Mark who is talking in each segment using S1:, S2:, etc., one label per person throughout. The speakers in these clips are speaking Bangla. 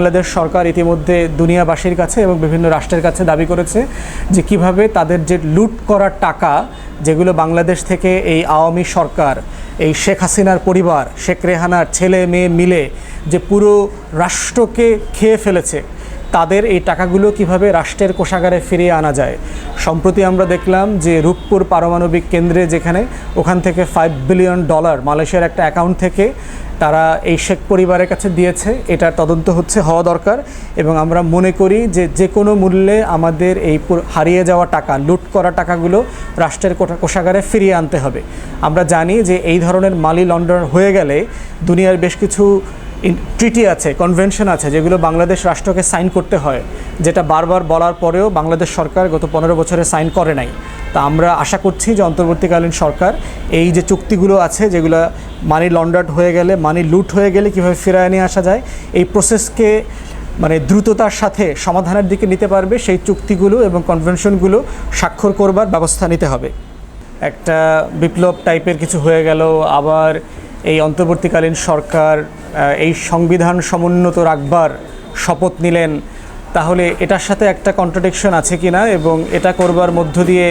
S1: বাংলাদেশ সরকার ইতিমধ্যে দুনিয়াবাসীর কাছে এবং বিভিন্ন রাষ্ট্রের কাছে দাবি করেছে যে কীভাবে তাদের যে লুট করার টাকা যেগুলো বাংলাদেশ থেকে এই আওয়ামী সরকার, এই শেখ হাসিনার পরিবার, শেখ রেহানার ছেলে মেয়ে মিলে যে পুরো রাষ্ট্রকে খেয়ে ফেলেছে তাদের এই টাকাগুলো কীভাবে রাষ্ট্রের কোষাগারে ফিরিয়ে আনা যায়? সম্প্রতি আমরা দেখলাম যে রূপপুর পারমাণবিক কেন্দ্রে যেখানে ওখান থেকে ফাইভ বিলিয়ন ডলার মালয়েশিয়ার একটা অ্যাকাউন্ট থেকে তারা এই শেখ পরিবারের কাছে দিয়েছে। এটার তদন্ত হচ্ছে, হওয়া দরকার। এবং আমরা মনে করি যে যে কোনো মূল্যে আমাদের এই হারিয়ে যাওয়া টাকা, লুট করা টাকাগুলো রাষ্ট্রের কোষাগারে ফিরিয়ে আনতে হবে। আমরা জানি যে এই ধরনের মালি লন্ডন হয়ে গেলে দুনিয়ার বেশ কিছু ট্রিটি আছে কনভেনশন আছে, যেগুলো বাংলাদেশ রাষ্ট্রকে সাইন করতে হয়, যেটা বারবার বলার পরেও বাংলাদেশ সরকার গত পনেরো বছরে সাইন করে নাই। তা আমরা আশা করছি যে অন্তর্বর্তীকালীন সরকার এই যে চুক্তিগুলো আছে, যেগুলো মানি লন্ডার্ড হয়ে গেলে মানি লুট হয়ে গেলে কীভাবে ফেরায় নিয়ে আসা যায়, এই প্রসেসকে মানে দ্রুততার সাথে সমাধানের দিকে নিতে পারবে, সেই চুক্তিগুলো এবং কনভেনশনগুলো স্বাক্ষর করবার ব্যবস্থা নিতে হবে। একটা বিপ্লব টাইপের কিছু হয়ে গেল, আবার এই অন্তর্বর্তীকালীন সরকার এই সংবিধান সমুন্নত রাখবার শপথ নিলেন, তাহলে এটার সাথে একটা কন্ট্রাডিকশন আছে কি না এবং এটা করবার মধ্য দিয়ে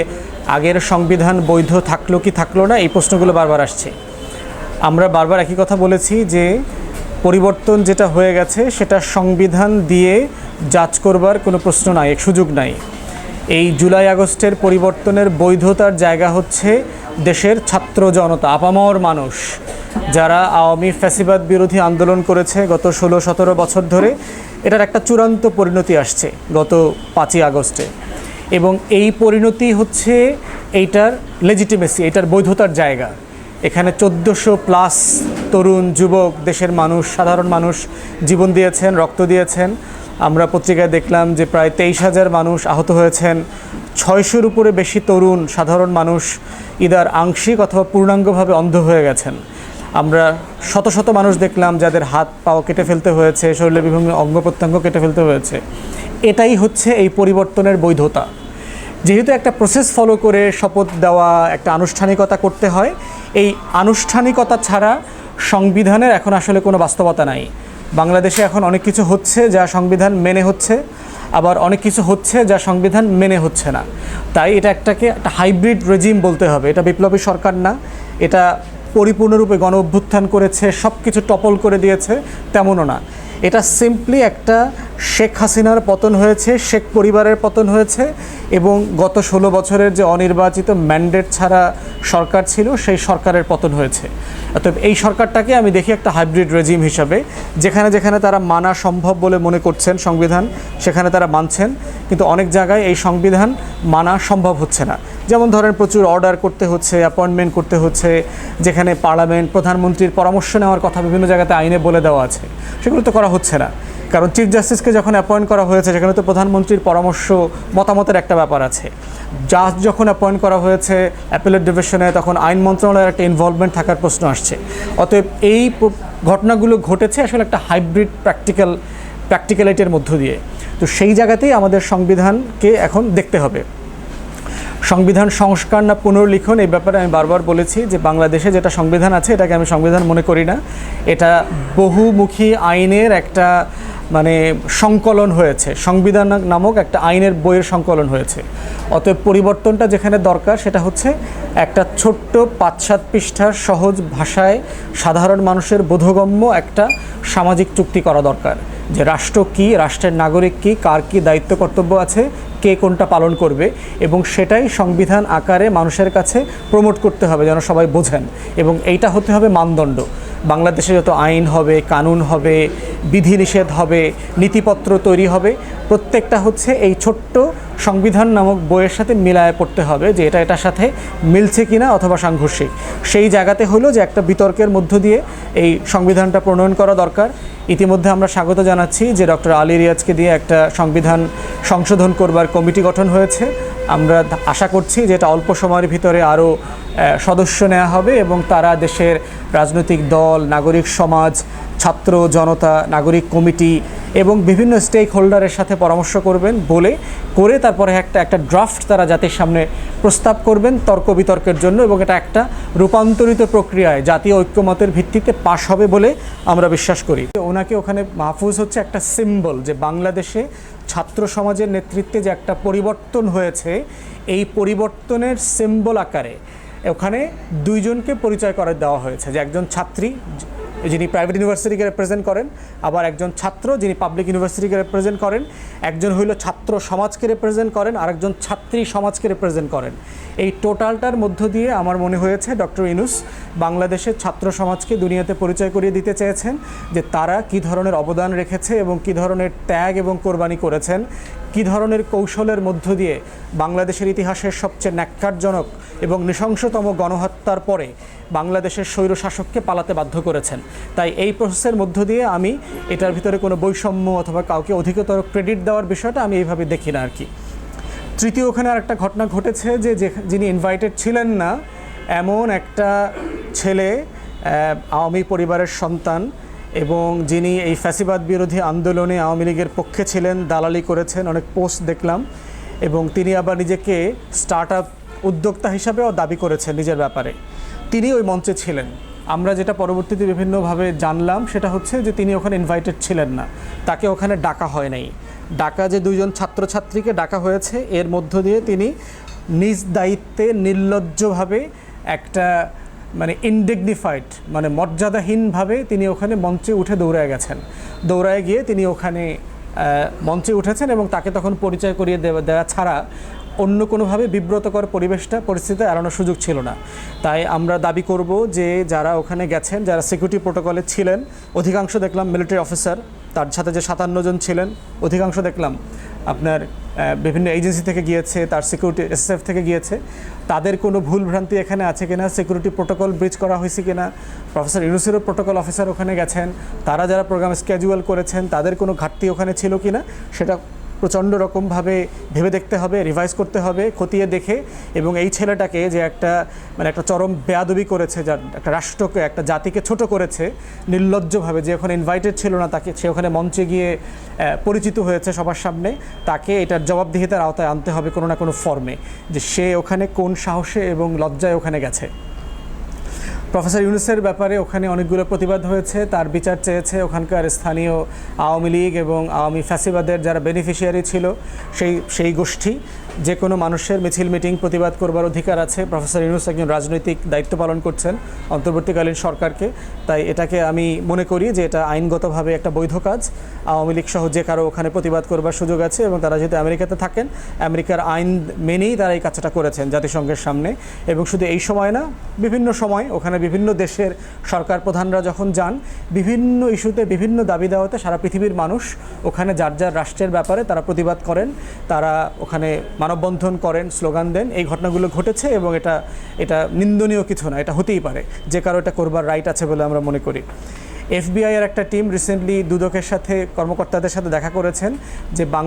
S1: আগের সংবিধান বৈধ থাকল কি থাকল না, এই প্রশ্নগুলো বারবার আসছে। আমরা বারবার একই কথা বলেছি যে পরিবর্তন যেটা হয়ে গেছে, সেটা সংবিধান দিয়ে যাচ করবার কোনো প্রশ্ন নাই, সুযোগ নাই। এই জুলাই আগস্টের পরিবর্তনের বৈধতার জায়গা হচ্ছে দেশের ছাত্র জনতা, আপামর মানুষ। যারা আওয়ামী ফ্যাসিবাদ বিরোধী আন্দোলন করেছে গত ষোলো, সতেরো বছর ধরে, এটার একটা চূড়ান্ত পরিণতি আসছে গত পাঁচই আগস্টে। এবং এই পরিণতি হচ্ছে এইটার লেজিটিমেসি এটার বৈধতার জায়গা। এখানে চোদ্দোশো প্লাস তরুণ যুবক, দেশের মানুষ, সাধারণ মানুষ জীবন দিয়েছেন, রক্ত দিয়েছেন। আমরা পত্রিকায় দেখলাম যে প্রায় তেইশ হাজার মানুষ আহত হয়েছেন। ছয়শোর উপরে বেশি তরুণ, সাধারণ মানুষ ইদার আংশিক অথবা পূর্ণাঙ্গভাবে অন্ধ হয়ে গেছেন। আমরা শত শত মানুষ দেখলাম যাদের হাত পাও কেটে ফেলতে হয়েছে শরীরের বিভিন্ন অঙ্গ প্রত্যঙ্গ কেটে ফেলতে হয়েছে। এটাই হচ্ছে এই পরিবর্তনের বৈধতা। যেহেতু একটা প্রসেস ফলো করে শপথ দেওয়া, একটা আনুষ্ঠানিকতা করতে হয়, এই আনুষ্ঠানিকতা ছাড়া সংবিধানের এখন আসলে কোনো বাস্তবতা নাই। বাংলাদেশে এখন অনেক কিছু হচ্ছে যা সংবিধান মেনে হচ্ছে, আবার অনেক কিছু হচ্ছে যা সংবিধান মেনে হচ্ছে না। তাই এটা একটাকে, একটা হাইব্রিড রেজিম বলতে হবে। এটা বিপ্লবী সরকার না, এটা পরিপূর্ণরূপে গণ অভ্যুত্থান করেছে সব কিছু টপল করে দিয়েছে, তেমনও না। এটা সিম্পলি একটা শেখ হাসিনার পতন হয়েছে, শেখ পরিবারের পতন হয়েছে এবং গত ষোলো বছরের যে অনির্বাচিত ম্যান্ডেট ছাড়া সরকার ছিল, সেই সরকারের পতন হয়েছে। অতএব এই সরকারটাকে আমি দেখি একটা হাইব্রিড রেজিম হিসাবে, যেখানে যেখানে তারা মানা সম্ভব বলে মনে করছেন সংবিধান, সেখানে তারা মানছেন, কিন্তু অনেক জায়গায় এই সংবিধান মানা সম্ভব হচ্ছে না। যেমন ধরেন প্রচুর অর্ডার করতে হচ্ছে অ্যাপয়েন্টমেন্ট করতে হচ্ছে, যেখানে পার্লামেন্ট প্রধানমন্ত্রীর পরামর্শ নেওয়ার কথা বিভিন্ন জায়গাতে আইনে বলে দেওয়া আছে। সেগুলো তো করা হচ্ছে না। কারণ চিফ জাস্টিসকে যখন অ্যাপয়েন্ট করা হয়েছে, সেখানে তো প্রধানমন্ত্রীর পরামর্শ, মতামতের একটা ব্যাপার আছে। জাজ যখন অ্যাপয়েন্ট করা হয়েছে অ্যাপেলেট ডিভিশনে তখন আইন মন্ত্রণালয়ের একটা ইনভলভমেন্ট থাকার প্রশ্ন আসছে। অতএব এই ঘটনাগুলো ঘটেছে আসলে একটা হাইব্রিড প্র্যাকটিক্যাল প্র্যাকটিক্যালিটির মধ্য দিয়ে। তো সেই জায়গাতেই আমাদের সংবিধানকে এখন দেখতে হবে। সংবিধান সংস্কার না পুনর্লিখন, এই ব্যাপারে আমি বারবার বলেছি যে বাংলাদেশে যেটা সংবিধান আছে, এটাকে আমি সংবিধান মনে করি না। এটা বহুমুখী আইনের একটা মানে সংকলন হয়েছে। সংবিধান নামক একটা আইনের বইয়ের সংকলন হয়েছে। অতএব পরিবর্তনটা যেখানে দরকার, সেটা হচ্ছে একটা ছোট্ট পাঁচ সাত পৃষ্ঠার সহজ ভাষায় সাধারণ মানুষের বোধগম্য একটা সামাজিক চুক্তি করা দরকার। যে রাষ্ট্র কি, রাষ্ট্রের নাগরিক কি, কার কি দায়িত্ব, কর্তব্য আছে কে কোনটা পালন করবে এবং সেটাই সংবিধান আকারে মানুষের কাছে প্রমোট করতে হবে, যেন সবাই বোঝেন। এবং এইটা হতে হবে মানদণ্ড। বাংলাদেশে যত আইন হবে, কানুন হবে, বিধিনিষেধ হবে, নীতিপত্র তৈরি হবে, প্রত্যেকটা হচ্ছে এই ছোট্ট সংবিধান নামক বইয়ের সাথে মিলায় পড়তে হবে যে এটা এটার সাথে মিলছে কিনা অথবা সাংঘর্ষিক। সেই জায়গাতে হলো যে একটা বিতর্কের মধ্য দিয়ে এই সংবিধানটা প্রণয়ন করা দরকার। ইতিমধ্যে আমরা স্বাগত জানাচ্ছি যে ডক্টর আলী রিয়াজকে দিয়ে একটা সংবিধান সংশোধন করবার কমিটি গঠন হয়েছে। আমরা আশা করছি যে এটা অল্প সময়ের ভিতরে আরও সদস্য নেওয়া হবে এবং তারা দেশের রাজনৈতিক দল, নাগরিক সমাজ, ছাত্র জনতা, নাগরিক কমিটি এবং বিভিন্ন স্টেক হোল্ডারের সাথে পরামর্শ করবেন বলে করে তারপরে একটা একটা ড্রাফট তারা জাতির সামনে প্রস্তাব করবেন তর্ক বিতর্কের জন্য এবং এটা একটা রূপান্তরিত প্রক্রিয়ায় জাতীয় ঐক্যমতের ভিত্তিতে পাশ হবে বলে আমরা বিশ্বাস করি। ওনাকে ওখানে মাহফুজ হচ্ছে একটা সিম্বল যে বাংলাদেশে ছাত্র সমাজের নেতৃত্বে যে একটা পরিবর্তন হয়েছে, এই পরিবর্তনের সিম্বল আকারে, ওখানে দুইজনকে পরিচয় করে দেওয়া হয়েছে। যে একজন ছাত্রী যিনি প্রাইভেট ইউনিভার্সিটিকে রিপ্রেজেন্ট করেন, আবার একজন ছাত্র যিনি পাবলিক ইউনিভার্সিটিকে রিপ্রেজেন্ট করেন, একজন হইল ছাত্র সমাজকে রিপ্রেজেন্ট করেন, আরেকজন ছাত্রী সমাজকে রিপ্রেজেন্ট করেন। এই টোটালটার মধ্য দিয়ে আমার মনে হয়েছে ডক্টর ইনুস বাংলাদেশের ছাত্র সমাজকে দুনিয়াতে পরিচয় করিয়ে দিতে চেয়েছেন যে তারা কি ধরনের অবদান রেখেছে এবং কি ধরনের ত্যাগ এবং কোরবানি করেছেন কি ধরনের কৌশলের মধ্য দিয়ে বাংলাদেশের ইতিহাসের সবচেয়ে ন্যাক্কারজনক এবং নৃশংসতম গণহত্যার পরে বাংলাদেশের স্বৈরশাসককে পালাতে বাধ্য করেছেন? তাই এই প্রসেসের মধ্য দিয়ে আমি এটার ভিতরে কোনো বৈষম্য অথবা কাউকে অধিকতর ক্রেডিট দেওয়ার বিষয়টা আমি এইভাবে দেখি না আর কি তৃতীয়, ওখানে আর একটা ঘটনা ঘটেছে যে যে- যিনি ইনভাইটেড ছিলেন না, এমন একটা ছেলে আওয়ামী পরিবারের সন্তান এবং যিনি এই ফ্যাসিবাদ বিরোধী আন্দোলনে আওয়ামী লীগের পক্ষে ছিলেন, দালালি করেছেন, অনেক পোস্ট দেখলাম এবং তিনি আবার নিজেকে স্টার্ট আপ উদ্যোক্তা হিসাবেও দাবি করেছেন নিজের ব্যাপারে। তিনি ওই মঞ্চে ছিলেন। আমরা যেটা পরবর্তীতে বিভিন্নভাবে জানলাম সেটা হচ্ছে যে তিনি ওখানে ইনভাইটেড ছিলেন না। তাকে ওখানে ডাকা হয় নাই। ডাকা যে দুইজন ছাত্রছাত্রীকে ডাকা হয়েছে, এর মধ্য দিয়ে তিনি নিজ দায়িত্বে নির্লজ্জভাবে একটা মানে ইনডিগনিফাইড মানে মর্যাদাহীনভাবে তিনি ওখানে মঞ্চে উঠে দৌড়ায় গেছেন। দৌড়ায় গিয়ে তিনি ওখানে মঞ্চে উঠেছেন এবং তাকে তখন পরিচয় করিয়ে দেওয়া দেওয়া ছাড়া অন্য কোনোভাবে বিব্রতকর পরিবেশটা পরিস্থিতি এড়ানোর সুযোগ ছিল না। তাই আমরা দাবি করব যে যারা ওখানে গেছেন, যারা সিকিউরিটি প্রোটোকলে ছিলেন, অধিকাংশ দেখলাম মিলিটারি অফিসার তার সাথে যে সাতান্ন জন ছিলেন, অধিকাংশ দেখলাম আপনার বিভিন্ন এজেন্সি থেকে গিয়েছে, তার সিকিউরিটি এসএসএফ থেকে গিয়েছে। তাদের কোনো ভুল ভ্রান্তি এখানে আছে কিনা? সিকিউরিটি প্রোটোকল ব্রিজ করা হয়েছে কিনা? প্রফেসর ইউনুসেরও প্রোটোকল অফিসার ওখানে গেছেন। তারা যারা প্রোগ্রাম স্কেজুয়াল করেছেন, তাদের কোনো ঘাটতি ওখানে ছিল কিনা? সেটা প্রচণ্ড রকমভাবে ভেবে দেখতে হবে রিভাইজ করতে হবে, খতিয়ে দেখে এবং এই ছেলেটাকে যে একটা মানে একটা চরম বেয়াদবি করেছে, যার একটা রাষ্ট্রকে, একটা জাতিকে ছোট করেছে, নির্লজ্জভাবে যে ওখানে ইনভাইটেড ছিল না, তাকে, সে ওখানে মঞ্চে গিয়ে পরিচিত হয়েছে সবার সামনে, তাকে এটার জবাবদিহিতার আওতায় আনতে হবে কোনো না কোনো ফর্মে যে সে ওখানে কোন সাহসে এবং লজ্জায় ওখানে গেছে। প্রফেসর ইউনুসের ব্যাপারে ওখানে অনেকগুলো প্রতিবাদ হয়েছে, তার বিচার চেয়েছে ওখানকার স্থানীয় আওয়ামী লীগ এবং আওয়ামী ফ্যাসিবাদের যারা বেনিফিশিয়ারি ছিল সেই সেই গোষ্ঠী। যে কোনো মানুষের মিছিল, মিটিং প্রতিবাদ করবার অধিকার আছে। প্রফেসর ইউনুস একজন রাজনৈতিক দায়িত্ব পালন করছেন অন্তর্বর্তীকালীন সরকারকে। তাই এটাকে আমি মনে করি যে এটা আইনগতভাবে একটা বৈধ কাজ। আওয়ামী লীগ সহ যে কারও ওখানে প্রতিবাদ করবার সুযোগ আছে এবং তারা যেহেতু আমেরিকাতে থাকেন, আমেরিকার আইন মেনেই তারা এই কাজটা করেছেন জাতিসংঘের সামনে। এবং শুধু এই সময় না, বিভিন্ন সময় ওখানে বিভিন্ন দেশের সরকার প্রধানরা যখন যান, বিভিন্ন ইস্যুতে, বিভিন্ন দাবি দেওয়াতে সারা পৃথিবীর মানুষ ওখানে যার যার রাষ্ট্রের ব্যাপারে তারা প্রতিবাদ করেন। তারা ওখানে মানববন্ধন করেন স্লোগান দেন, এই ঘটনাগুলো ঘটেছে এবং এটা এটা নিন্দনীয় কিছু না, এটা হতেই পারে, যে কারও এটা করবার রাইট আছে বলে আমরা মনে করি। এফবিআইয়ের একটা টিম রিসেন্টলি দুদকের সাথে, কর্মকর্তাদের সাথে দেখা করেছেন যে বাংলা